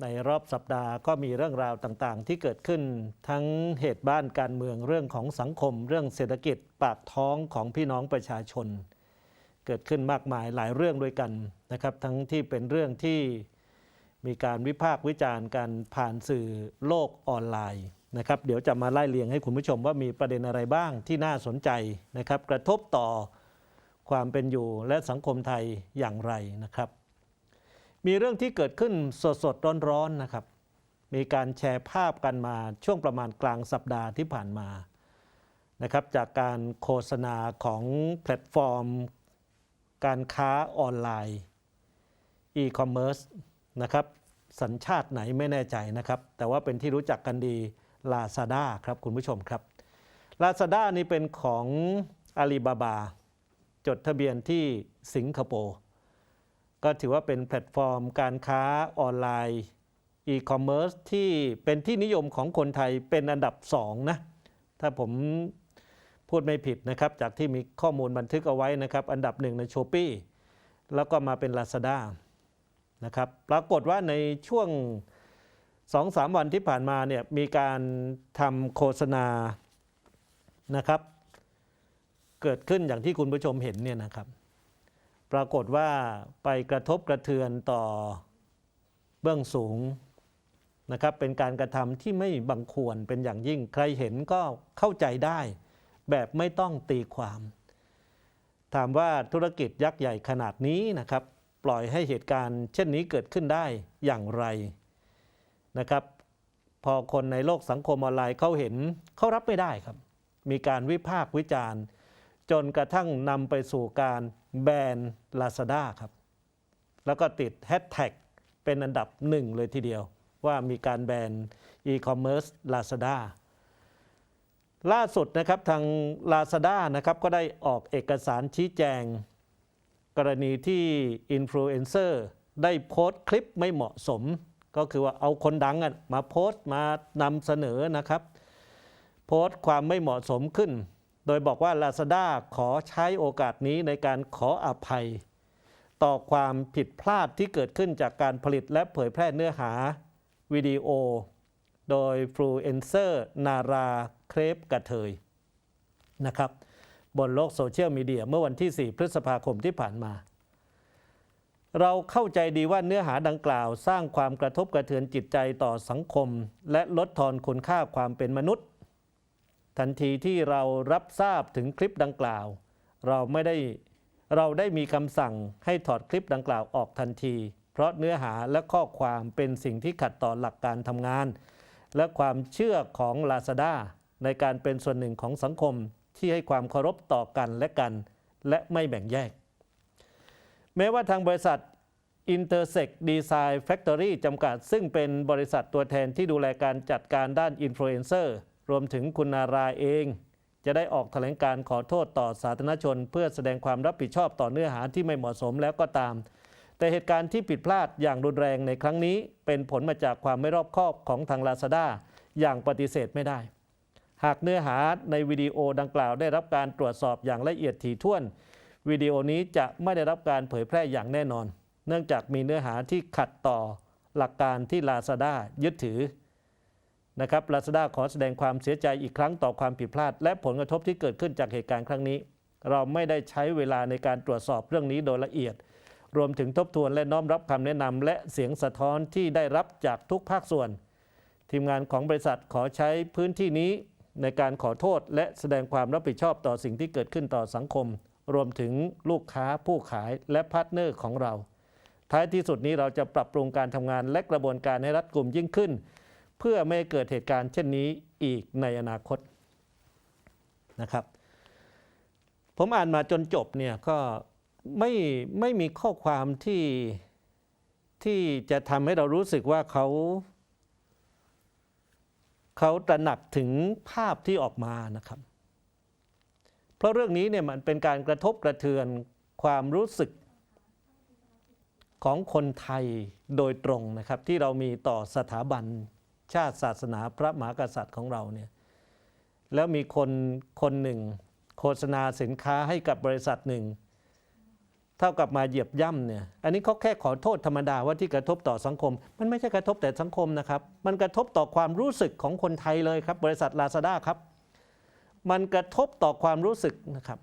ในรอบสัปดาห์ก็มีเรื่องราวต่างๆ ที่เกิดขึ้นทั้งเหตุบ้านการเมืองเรื่องของสังคม เรื่องเศรษฐกิจปากท้องของพี่น้องประชาชน เกิดขึ้นมากมายหลายเรื่องด้วยกันนะครับ ทั้งที่เป็นเรื่องที่มีการวิพากษ์วิจารณ์กันผ่านสื่อโลกออนไลน์นะครับ เดี๋ยวจะมาไล่เรียงให้คุณผู้ชมว่ามีประเด็นอะไรบ้างที่น่าสนใจนะครับ กระทบต่อความเป็นอยู่และสังคมไทยอย่างไรนะครับ มีเรื่องที่เกิดขึ้นสดสดๆ ร้อนๆนะครับ มีการแชร์ภาพกันมาช่วงประมาณกลางสัปดาห์ที่ผ่านมานะครับจากการโฆษณาของแพลตฟอร์ม การค้าออนไลน์อีคอมเมิร์ซนะครับสัญชาติไหนไม่แน่ใจนะครับ แต่ว่าเป็นที่รู้จักกันดี Lazada ครับคุณผู้ชมครับ Lazada นี่เป็นของ Alibaba จดทะเบียนที่สิงคโปร์ ก็ถือว่าเป็นแพลตฟอร์มการค้าออนไลน์อีคอมเมิร์ซที่เป็นที่นิยมของคนไทยเป็นอันดับสองนะถ้าผมพูดไม่ผิดนะครับ จากที่มีข้อมูลบันทึกเอาไว้นะครับ อันดับหนึ่งในโชปี้แล้วก็มาเป็น Lazada นะครับปรากฏว่าในช่วง 2-3 วันที่ผ่านมาเนี่ยมีการทำโฆษณานะครับ เกิดขึ้นอย่างที่คุณผู้ชมเห็นเนี่ยนะครับ ปรากฏว่าไปกระทบกระเทือนต่อเบื้องสูงนะครับเป็นการกระทำที่ไม่บังควรเป็นอย่างยิ่งใครเห็นก็เข้าใจได้ แบบไม่ต้องตีความ ถามว่าธุรกิจยักษ์ใหญ่ขนาดนี้นะครับ ปล่อยให้เหตุการณ์ เช่นนี้เกิดขึ้นได้อย่างไรนะครับ พอคนในโลกสังคมออนไลน์เขาเห็นเขารับไม่ได้ครับ มีการวิพากษ์วิจารณ์ จนกระทั่งนำไปสู่การแบน Lazada ครับ แล้วก็ติดแฮชแท็กเป็นอันดับหนึ่งเลยทีเดียว ว่ามีการแบน e-commerce Lazada ล่าสุดนะครับทาง Lazada นะครับก็ได้ออกเอกสารชี้แจง กรณีที่อินฟลูเอนเซอร์ได้โพสต์คลิปไม่เหมาะสม ก็คือว่าเอาคนดังมาโพสต์มานำเสนอนะครับ โพสต์ความไม่เหมาะสมขึ้น โดยบอกว่า Lazada ขอใช้โอกาสนี้ในการขออภัย ต่อความผิดพลาดที่เกิดขึ้นจากการผลิตและเผยแพร่เนื้อหาวิดีโอ โดยฟลูเอนเซอร์นาราเครปกระเทยนะครับบนโลกโซเชียลมีเดียเมื่อวันที่ 4 พฤษภาคมที่ผ่านมา เราเข้าใจดีว่าเนื้อหาดังกล่าว สร้างความกระทบกระเทือนจิตใจต่อสังคม และลดทอนคุณค่าความเป็นมนุษย์ ทันทีที่เรารับทราบถึงคลิปดังกล่าว เราไม่ได้เราได้มีคำสั่งให้ถอดคลิปดังกล่าวออกทันที เพราะเนื้อหาและข้อความเป็นสิ่งที่ขัดต่อหลักการทำงาน และความเชื่อของ Lazada ในการเป็นส่วนหนึ่งของสังคมที่ให้ความเคารพต่อกันและกัน และไม่แบ่งแยก แม้ว่าทางบริษัท Intersect Design Factory จำกัด ซึ่งเป็นบริษัทตัวแทนที่ดูแลการจัดการด้านอินฟลูเอนเซอร์ รวมถึงคุณนาราเอง จะได้ออกแถลงการขอโทษต่อสาธารณชน เพื่อแสดงความรับผิดชอบต่อเนื้อหาที่ไม่เหมาะสมแล้วก็ตาม แต่เหตุการณ์ที่ผิดพลาดอย่างรุนแรงในครั้งนี้ เป็นผลมาจากความไม่รอบคอบของทาง Lazada อย่างปฏิเสธไม่ได้ หากเนื้อหาในวิดีโอดังกล่าวได้รับการตรวจสอบอย่างละเอียดถี่ถ้วนวิดีโอนี้จะไม่ได้รับการเผยแพร่อย่างแน่นอน เนื่องจากมีเนื้อหาที่ขัดต่อหลักการที่ Lazada ยึดถือ นะครับ Lazada ขอแสดงความเสียใจอีกครั้งต่อความผิดพลาด และผลกระทบที่เกิดขึ้นจากเหตุการณ์ครั้งนี้ เราไม่ได้ใช้เวลาในการตรวจสอบเรื่องนี้โดยละเอียด รวมถึงทบทวนและน้อมรับคำแนะนำและเสียงสะท้อนที่ได้รับจากทุกภาคส่วน ทีมงานของบริษัทขอใช้พื้นที่นี้ในการขอโทษและแสดงความรับผิดชอบต่อสิ่งที่เกิดขึ้นต่อสังคม รวมถึงลูกค้าผู้ขายและพาร์ทเนอร์ของเรา ท้ายที่สุดนี้เราจะปรับปรุงการทำงานและกระบวนการให้รัดกุมยิ่งขึ้น เพื่อไม่ให้เกิดเหตุการณ์เช่นนี้อีกในอนาคตนะครับ ผมอ่านมาจนจบเนี่ยก็ไม่ไม่มีข้อความที่ที่จะทำให้เรารู้สึกว่าเขาเขาตระหนักถึงภาพที่ออกมานะครับ เพราะเรื่องนี้เนี่ยมันเป็นการกระทบกระเทือนความรู้สึกของคนไทยโดยตรงนะครับ ที่เรามีต่อสถาบัน ชาติศาสนาพระมหากษัตริย์ของเราเนี่ยแล้วมีคนคนหนึ่ง โฆษณาสินค้าให้กับบริษัทหนึ่ง เท่ากับมาเหยียบย่ำเนี่ยอันนี้เขาแค่ขอโทษธรรมดาว่าที่กระทบต่อสังคม มันไม่ใช่กระทบแต่สังคมนะครับ มันกระทบต่อความรู้สึกของคนไทยเลยครับ บริษัทลาซาด้าครับ มันกระทบต่อความรู้สึกนะครับ